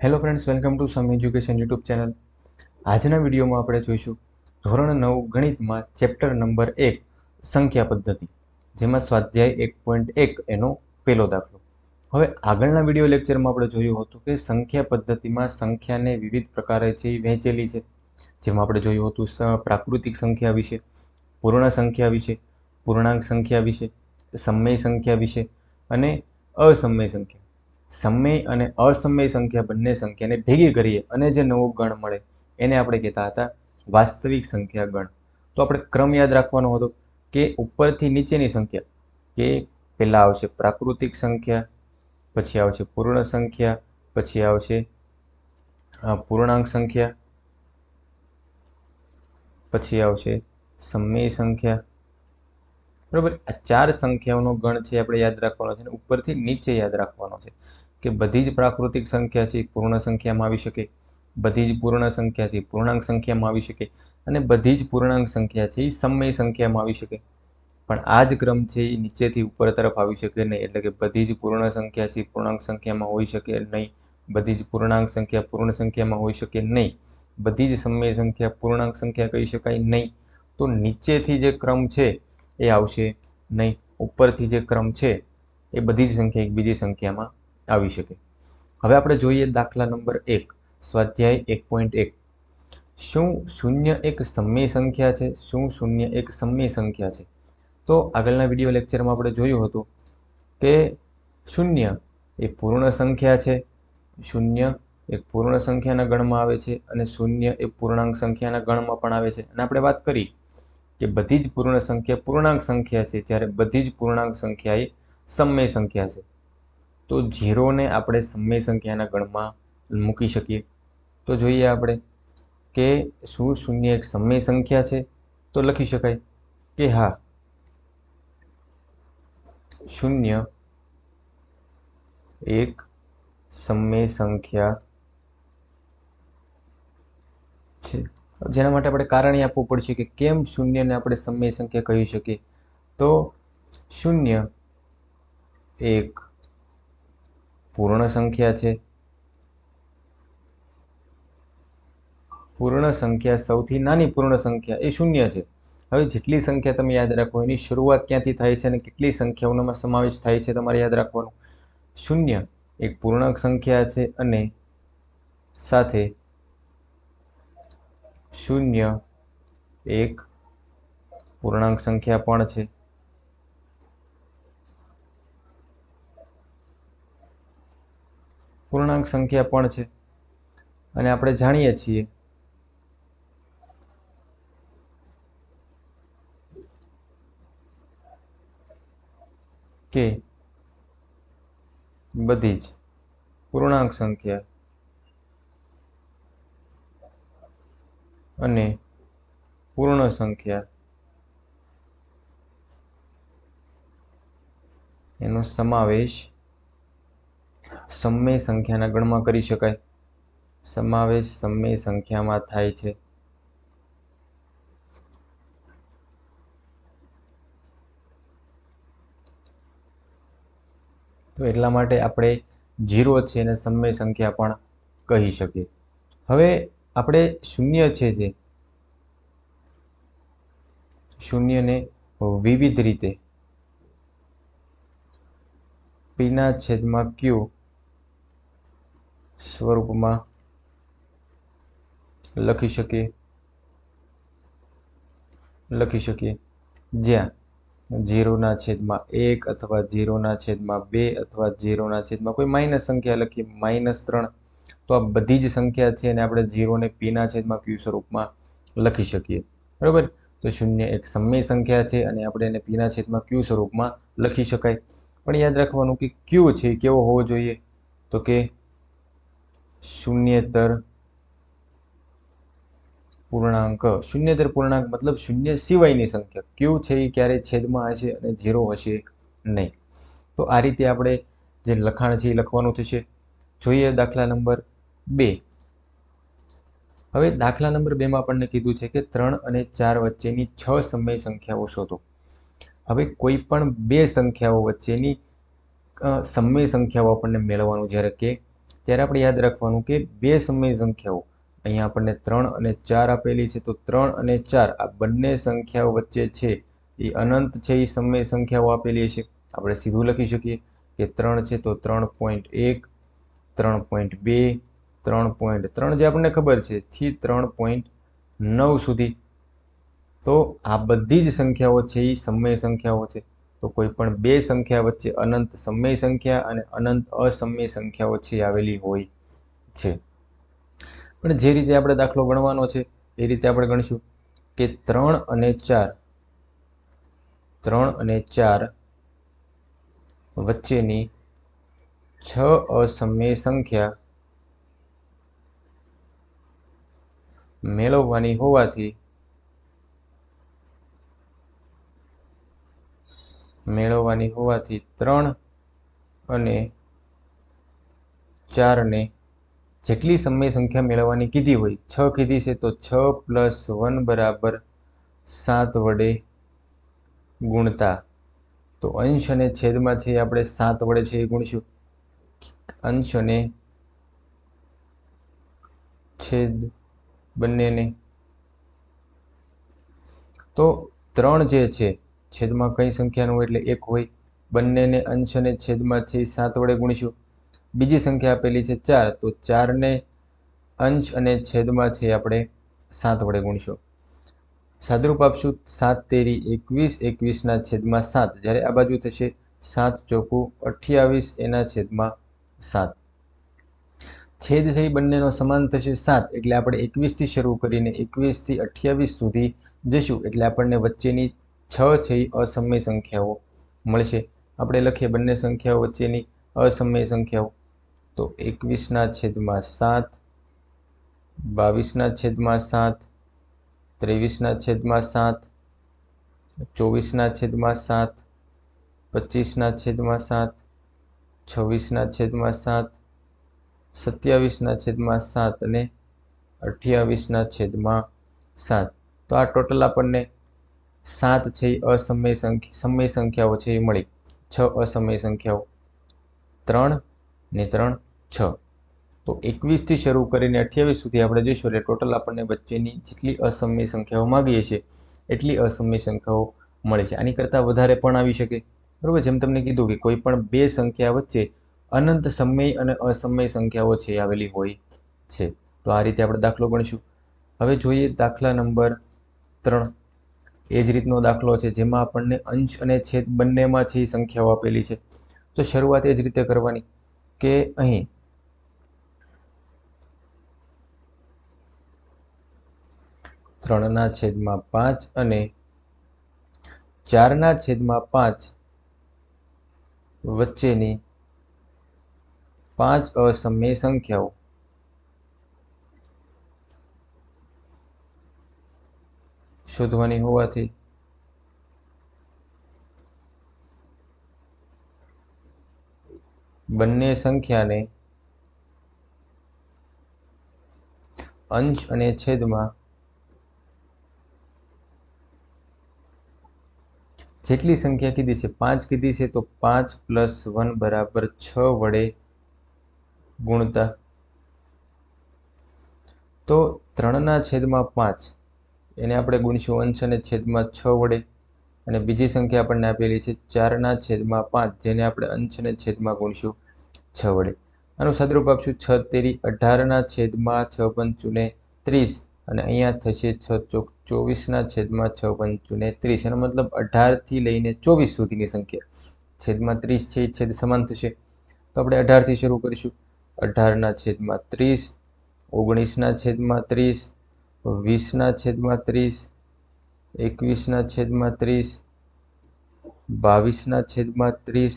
Hello friends welcome to some education YouTube channel આજના વિડીયોમાં આપણે જોઈશું ધોરણ નવ ગણિતમાં ચેપ્ટર નંબર એક, સંખ્યા પદ્ધતિ, જેમાં સ્વાધ્યાય એક પોઈન્ટ એક એનો પહેલો દાખલો. હવે આગળના વીડિયો લેક્ચરમાં આપણે જોયું હતું કે સંખ્યા પદ્ધતિમાં સંખ્યાને વિવિધ પ્રકારે છે વહેંચેલી છે. જેમાં આપણે જોયું હતું પ્રાકૃતિક સંખ્યા વિશે, પૂર્ણ સંખ્યા વિશે, પૂર્ણાંક સંખ્યા વિશે, સમય સંખ્યા વિશે અને અસમય સંખ્યા. સમય અને અસમય સંખ્યા બંને સંખ્યાને ભેગી કરીએ અને જે નવો ગણ મળે એને આપણે કહેતા હતા વાસ્તવિક સંખ્યા ગણ. તો આપણે ક્રમ યાદ રાખવાનો હતો કે ઉપરથી નીચેની સંખ્યા કે પહેલાં આવશે પ્રાકૃતિક સંખ્યા, પછી આવશે પૂર્ણ સંખ્યા, પછી આવશે પૂર્ણાંક સંખ્યા, પછી આવશે સમય સંખ્યા બરાબર? આ ચાર સંખ્યાઓનો ગણ છે, આપણે યાદ રાખવાનો છે અને ઉપરથી નીચે યાદ રાખવાનો છે કે બધી જ પ્રાકૃતિક સંખ્યા છે પૂર્ણ સંખ્યામાં આવી શકે. બધી જ પૂર્ણ સંખ્યા છે પૂર્ણાંક સંખ્યામાં આવી શકે. અને બધી જ પૂર્ણાંક સંખ્યા છે, એ સમય સંખ્યામાં આવી શકે. પણ આ જ ક્રમ છે, એ નીચેથી ઉપર તરફ આવી શકે નહીં. એટલે કે બધી જ પૂર્ણ સંખ્યા છે પૂર્ણાંક સંખ્યામાં હોઈ શકે નહીં. બધી જ પૂર્ણાંક સંખ્યા પૂર્ણ સંખ્યામાં હોઈ શકે નહીં. બધી જ સમય સંખ્યા પૂર્ણાંક સંખ્યા કહી શકાય નહીં. તો નીચેથી જે ક્રમ છે એ આવશે નહીં. ઉપરથી જે ક્રમ છે, એ બધી જ સંખ્યા એક બીજી સંખ્યામાં આવી શકે. હવે આપણે જોઈએ દાખલા નંબર એક, સ્વાધ્યાય એક પોઈન્ટ એક. શું શૂન્ય એક સમય સંખ્યા છે? શું શૂન્ય એક સમય સંખ્યા છે? તો આગળના વીડિયો લેક્ચરમાં આપણે જોયું હતું કે શૂન્ય એ પૂર્ણ સંખ્યા છે, શૂન્ય એ પૂર્ણ સંખ્યાના ગણમાં આવે છે અને શૂન્ય એ પૂર્ણાંક સંખ્યાના ગણમાં પણ આવે છે. અને આપણે વાત કરી કે બધી જ પૂર્ણ સંખ્યા પૂર્ણાંક સંખ્યા છે, જ્યારે બધી જ પૂર્ણાંક સંખ્યા એ સમય સંખ્યા છે. તો ઝીરોને આપણે સમય સંખ્યાના ગણમાં મૂકી શકીએ. તો જોઈએ આપણે કે શું શૂન્ય એક સમય સંખ્યા છે, તો લખી શકાય કે હા, શૂન્ય એક સમય સંખ્યા છે. જેના માટે આપણે કારણ આપવું પડશે કે કેમ શૂન્યને આપણે સમય સંખ્યા કહી શકીએ. તો શૂન્ય એક પૂર્ણ સંખ્યા છે. પૂર્ણ સંખ્યા સૌથી નાની પૂર્ણ સંખ્યા એ શૂન્ય છે. હવે જેટલી સંખ્યા તમે યાદ રાખો, એની શરૂઆત ક્યાંથી થાય છે અને કેટલી સંખ્યાઓનો સમાવેશ થાય છે તમારે યાદ રાખવાનું. શૂન્ય એક પૂર્ણાંક સંખ્યા છે અને સાથે શૂન્ય, એક, પૂર્ણાંક સંખ્યા પણ છે. પૂર્ણાંક સંખ્યા પણ છે. અને આપણે જાણીએ છીએ કે બધી જ પૂર્ણાંક સંખ્યા અને પૂર્ણ સંખ્યા. એનો સમાવેશ સમય સંખ્યાના ગણમાં કરી શકાય. સમાવેશ સમય સંખ્યામાં થાય છે. તો એટલા માટે આપણે જીરો છે એને સમય સંખ્યા પણ કહી શકીએ. હવે આપણે શૂન્ય છે જે. શૂન્યને વિવિધ રીતે. પીના છેદમાં ક્યુ સ્વરૂપમાં લખી શકીએ. લખી શકીએ. જ્યાં જીરોના છેદમાં એક અથવા જીરોના છેદમાં બે અથવા જીરોના છેદમાં કોઈ માઇનસ સંખ્યા લખીએ. માઇનસ ત્રણ તો આ બધી જ સંખ્યા છે એને આપણે જીરોને પીના છેદમાં ક્યુ સ્વરૂપમાં લખી શકીએ. બરાબર? તો શૂન્ય એક સમય સંખ્યા છે અને આપણે એને પીના છેદમાં ક્યુ સ્વરૂપમાં લખી શકાય. પણ યાદ રાખવાનું કે ક્યુ છે એ કેવો હોવો જોઈએ? તો કે શૂન્યતર પૂર્ણાંક. શૂન્યતર પૂર્ણાંક મતલબ શૂન્ય સિવાયની સંખ્યા. ક્યુ છે એ ક્યારેય છેદમાં હશે અને ઝીરો હશે નહીં. તો આ રીતે આપણે જે લખાણ છે એ લખવાનું થશે. જોઈએ દાખલા નંબર. બે. હવે દાખલા નંબર બેમાં આપણને કીધું છે કે ત્રણ અને ચાર વચ્ચેની છ સમય સંખ્યાઓ શોધો. હવે કોઈ પણ બે સંખ્યાઓ વચ્ચેની સમય સંખ્યાઓ આપણને મેળવવાનું જ્યારે કે, ત્યારે આપણે યાદ રાખવાનું કે બે સમય સંખ્યાઓ. અહીંયા આપણને ત્રણ અને ચાર આપેલી છે, તો ત્રણ અને ચાર, આ બંને સંખ્યાઓ વચ્ચે છે, એ અનંત છે, એ સમય સંખ્યાઓ આપેલી છે. આપણે સીધું લખી શકીએ કે ત્રણ છે, તો ત્રણ પોઈન્ટ એક, ત્રણ પોઈન્ટ બે ત્રણ પોઈન્ટ ત્રણ જે આપણને ખબર છે, થી ત્રણ પોઈન્ટ નવ સુધી. તો આ બધી જ સંખ્યાઓ છે એ સમય સંખ્યાઓ છે. તો કોઈ પણ બે સંખ્યા વચ્ચે અનંત સમય સંખ્યા અને અનંત અસમય સંખ્યાઓ છે આવેલી હોય છે. પણ જે રીતે આપણે દાખલો ગણવાનો છે, એ રીતે આપણે ગણીશું કે ત્રણ અને ચાર, ત્રણ અને ચાર વચ્ચેની છ અસમય સંખ્યા મેળવવાની હોવાથી મેળવવાની હોવાથી ત્રણ અને ચારને જેટલી સમય સંખ્યા મેળવવાની કીધી હોય, છ કીધી છે, તો છ પ્લસ વન બરાબર સાત વડે ગુણતા. તો અંશ અને છેદમાં છે આપણે સાત વડે છે એ ગુણશું. અંશ અને છેદ બંનેને. તો ત્રણ જે છે, છેદમાં કઈ સંખ્યાનું હોય એટલે એક હોય. બંનેને અંશ અને છેદમાં છે સાત વડે ગુણીશું. બીજી સંખ્યા આપેલી છે ચાર, તો ચારને અંશ અને છેદમાં છે આપણે સાત વડે ગુણીશું. સાદરૂપ આપશું સાત તેરી એકવીસ, એકવીસના છેદમાં સાત. જ્યારે આ બાજુ થશે સાત ચોકું અઠ્યાવીસ, એના છેદમાં સાત. છેદ છે એ બંનેનો સમાન થશે સાત. એટલે આપણે એકવીસથી શરૂ કરીને એકવીસથી અઠ્યાવીસ સુધી જશું. એટલે આપણને વચ્ચેની છ છે અસમય સંખ્યાઓ મળશે. આપણે લખીએ બંને સંખ્યાઓ વચ્ચેની અસમય સંખ્યાઓ. તો એકવીસના છેદમાં સાત, બાવીસના છેદમાં સાત, ત્રેવીસના છેદમાં સાત, ચોવીસના છેદમાં સાત, પચીસના છેદમાં સાત, છવ્વીસના છેદમાં સાત સત્યાવીસના છેદમાં સાત અને અઠ્યાવીસના છેદમાં સાત. તો આ ટોટલ આપણને સાત છે એ અસમય સંખ્યા, સમય સંખ્યાઓ છે એ મળી. છ અસમય સંખ્યાઓ. ત્રણ ને ત્રણ, છ. તો એકવીસથી શરૂ કરીને અઠ્યાવીસ સુધી આપણે જોઈશું. એટલે ટોટલ આપણને વચ્ચેની જેટલી અસમય સંખ્યાઓ માગીએ છીએ, એટલી અસમય સંખ્યાઓ મળે છે. આની કરતાં વધારે પણ આવી શકે. બરાબર? જેમ તમને કીધું કે કોઈ પણ બે સંખ્યા વચ્ચે અનંત સમય અને અસમય સંખ્યાઓ છે આવેલી હોય છે. તો આ રીતે આપણે દાખલો ગણીશું. હવે જોઈએ દાખલા નંબર ત્રણ. એ જ રીતનો દાખલો છે જેમાં આપણને અંશ અને છેદ બંનેમાં છે એ સંખ્યાઓ આપેલી છે. તો શરૂઆત એ જ રીતે કરવાની કે અહીં ત્રણના છેદમાં પાંચ અને ચારના છેદમાં પાંચ વચ્ચેની પાંચ અસમય સંખ્યાઓ. શોધવાની હોવાથી બંને સંખ્યાને અંશ અને છેદમાં જેટલી સંખ્યા કીધી છે, પાંચ કીધી છે, તો પાંચ પ્લસ વન બરાબર છ વડે ગુણતા. તો ત્રણના છેદમાં પાંચ, એને આપણે ગુણશું અંશ અને છેદમાં છ વડે અને બીજી સંખ્યા આપણને આપેલી છે ચારના છેદમાં પાંચ, જેને આપણે અંશ અને છેદમાં ગુણશું છ વડે. આનું સદરૂપ આપશું છ તેરી અઢારના છેદમાં છ પંચુને ત્રીસ અને અહીંયા થશે છ ચોક ચોવીસના છેદમાં છ પંચુને ત્રીસ. એનો મતલબ અઢારથી લઈને ચોવીસ સુધીની સંખ્યા. છેદમાં ત્રીસ છે છેદ સમાન થશે. તો આપણે અઢારથી શરૂ કરીશું. અઢારના છેદમાં ત્રીસ, ઓગણીસના છેદમાં ત્રીસ, વીસના છેદમાં ત્રીસ, એકવીસના છેદમાં ત્રીસ, બાવીસના છેદમાં ત્રીસ,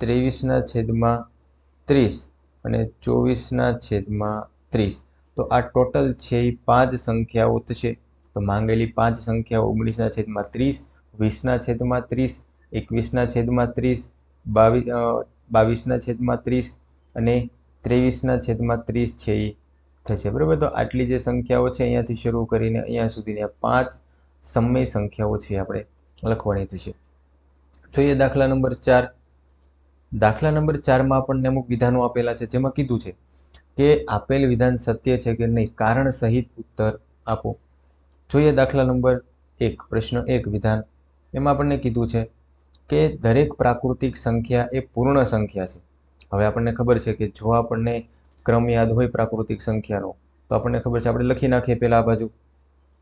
ત્રેવીસના છેદમાં ત્રીસ અને ચોવીસના છેદમાં ત્રીસ. તો આ ટોટલ છે એ પાંચ સંખ્યાઓ થશે. તો માંગેલી પાંચ સંખ્યાઓ ઓગણીસના છેદમાં ત્રીસ, વીસના છેદમાં ત્રીસ, એકવીસના છેદમાં ત્રીસ બાવીસ બાવીસના છેદમાં ત્રીસ અને ત્રેવીસના છેદમાં ત્રીસ છે એ થશે. બરાબર? તો આટલી જે સંખ્યાઓ છે અહીંયાથી શરૂ કરીને અહીંયા સુધીની પાંચ સમય સંખ્યાઓ છે આપણે લખવાની થશે. જોઈએ દાખલા નંબર ચાર. દાખલા નંબર ચારમાં આપણને અમુક વિધાનો આપેલા છે, જેમાં કીધું છે કે આપેલ વિધાન સત્ય છે કે નહીં, કારણ સહિત ઉત્તર આપો. જોઈએ દાખલા નંબર એક, પ્રશ્ન એક વિધાન. એમાં આપણને કીધું છે કે દરેક પ્રાકૃતિક સંખ્યા એ પૂર્ણ સંખ્યા છે. હવે આપણને ખબર છે કે જો આપણને ક્રમ યાદ હોય પ્રાકૃતિક સંખ્યાનો, તો આપણને ખબર છે આપણે લખી નાખીએ પહેલાં આ બાજુ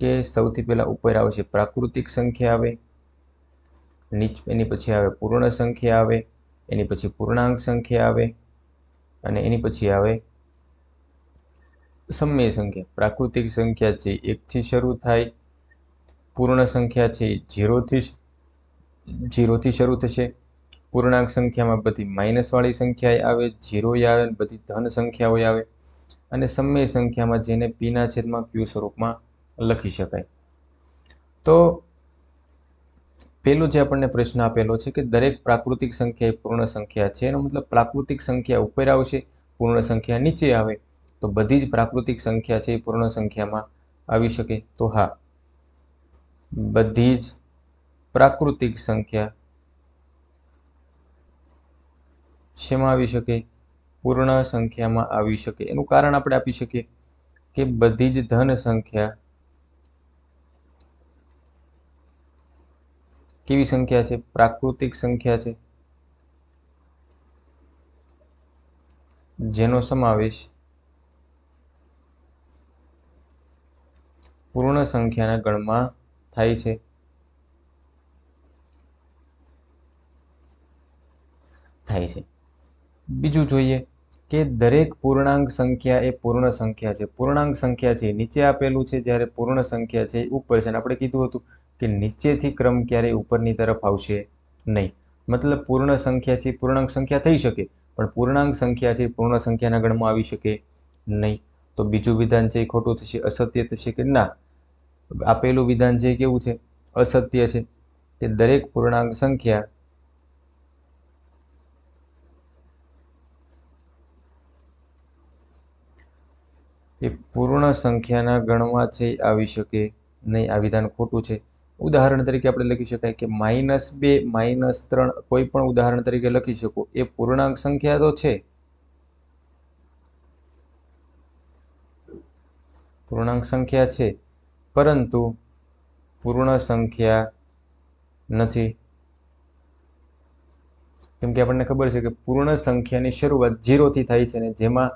કે સૌથી પહેલાં ઉપર આવશે પ્રાકૃતિક સંખ્યા આવે, નીચ એની પછી આવે પૂર્ણ સંખ્યા આવે, એની પછી પૂર્ણાંક સંખ્યા આવે, અને એની પછી આવે સમય સંખ્યા. પ્રાકૃતિક સંખ્યા છે એકથી શરૂ થાય, પૂર્ણ સંખ્યા છે જીરોથી જીરોથી શરૂ થશે પૂર્ણાંક સંખ્યામાં બધી માઇનસવાળી સંખ્યાએ આવે, ઝીરોએ આવે બધી ધન સંખ્યાઓ આવે. અને સમય સંખ્યામાં જેને પીના છેદમાં ક્યુ સ્વરૂપમાં લખી શકાય. તો પેલું જે આપણને પ્રશ્ન આપેલો છે કે દરેક પ્રાકૃતિક સંખ્યા એ પૂર્ણ સંખ્યા છે, એનો મતલબ પ્રાકૃતિક સંખ્યા ઉપર આવશે, પૂર્ણ સંખ્યા નીચે આવે. તો બધી જ પ્રાકૃતિક સંખ્યા છે એ પૂર્ણ સંખ્યામાં આવી શકે. તો હા, બધી જ પ્રાકૃતિક સંખ્યા શેમાં આવી શકે? પૂર્ણ સંખ્યામાં આવી શકે. એનું કારણ આપણે આપી શકીએ કે બધી જ ધન સંખ્યા કેવી સંખ્યા છે? પ્રાકૃતિક સંખ્યા છે. જેનો સમાવેશ પૂર્ણ સંખ્યાના ગણમાં થાય છે. થાય છે. બીજું જોઈએ કે દરેક પૂર્ણાંક સંખ્યા એ પૂર્ણ સંખ્યા છે. પૂર્ણાંક સંખ્યા છે નીચે આપેલું છે જ્યારે પૂર્ણ સંખ્યા છે ઉપર છે. અને આપણે કીધું હતું કે નીચેથી ક્રમ ક્યારેય ઉપરની તરફ આવશે નહીં. મતલબ પૂર્ણ સંખ્યા છે પૂર્ણાંક સંખ્યા થઈ શકે, પણ પૂર્ણાંક સંખ્યા છે પૂર્ણ સંખ્યાના ગણમાં આવી શકે નહીં. તો બીજું વિધાન છે એ ખોટું થશે, અસત્ય થશે કે ના? આપેલું વિધાન છે કેવું છે? અસત્ય છે કે દરેક પૂર્ણાંક સંખ્યા એ પૂર્ણ સંખ્યાના ગણમાં છે આવી શકે નહીં. આ વિધાન ખોટું છે. ઉદાહરણ તરીકે આપણે લખી શકાય કે માઇનસ બે, માઇનસ ત્રણ કોઈ પણ ઉદાહરણ તરીકે લખી શકો. એ પૂર્ણાંક સંખ્યા તો છે. પૂર્ણાંક સંખ્યા છે. પરંતુ પૂર્ણ સંખ્યા નથી. કેમ કે આપણને ખબર છે કે પૂર્ણ સંખ્યાની શરૂઆત ઝીરોથી થાય છે ને જેમાં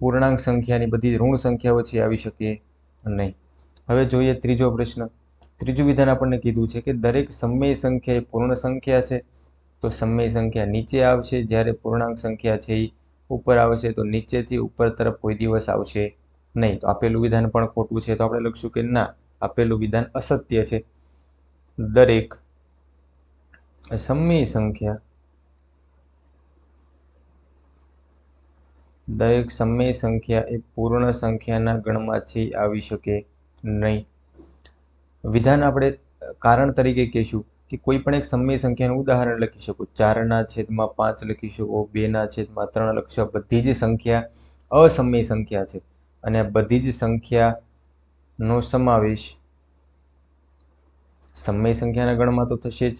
પૂર્ણાંક સંખ્યાની બધી ઋણ સંખ્યાઓ છે આવી શકે નહીં. હવે જોઈએ ત્રીજો પ્રશ્ન. ત્રીજું વિધાન આપણને કીધું છે કે દરેક સમય સંખ્યા એ પૂર્ણ સંખ્યા છે, તો સમય સંખ્યા નીચે આવશે. જ્યારે પૂર્ણાંક સંખ્યા છે એ ઉપર આવશે, તો નીચેથી ઉપર તરફ કોઈ દિવસ આવશે નહીં. તો આપેલું વિધાન પણ ખોટું છે. તો આપણે લખશું કે ના, આપેલું વિધાન અસત્ય છે. દરેક સમય સંખ્યા દરેક સમય સંખ્યા એ પૂર્ણ સંખ્યાના ગણમાંથી આવી શકે નહીં. વિધાન આપણે કારણ તરીકે કહીશું કે કોઈ પણ એક સમય સંખ્યાનું ઉદાહરણ લખી શકો. ચારના છેદમાં પાંચ લખી શકો, બેના છેદમાં ત્રણ લખી બધી જ સંખ્યા અસમય સંખ્યા છે અને બધી જ સંખ્યાનો સમાવેશ સમય સંખ્યાના ગણમાં તો થશે જ.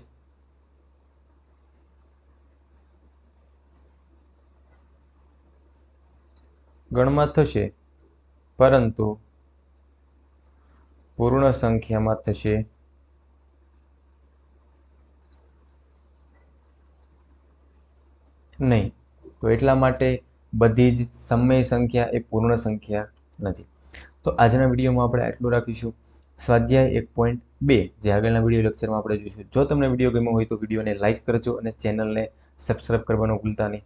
ગણમાં થશે. પરંતુ પૂર્ણ સંખ્યામાં થશે. નહીં. તો એટલા માટે બધી જ સમય સંખ્યા એ પૂર્ણ સંખ્યા નથી. તો આજના વિડીયોમાં આપણે આટલું રાખીશું. સ્વાધ્યાય એક પોઈન્ટ બે. જે આગળના વીડિયો લેક્ચરમાં આપણે જોઈશું. જો તમને વીડિયો ગમ્યો હોય તો વિડીયોને લાઇક કરજો અને ચેનલને સબસ્ક્રાઈબ કરવાનું ભૂલતા નહીં.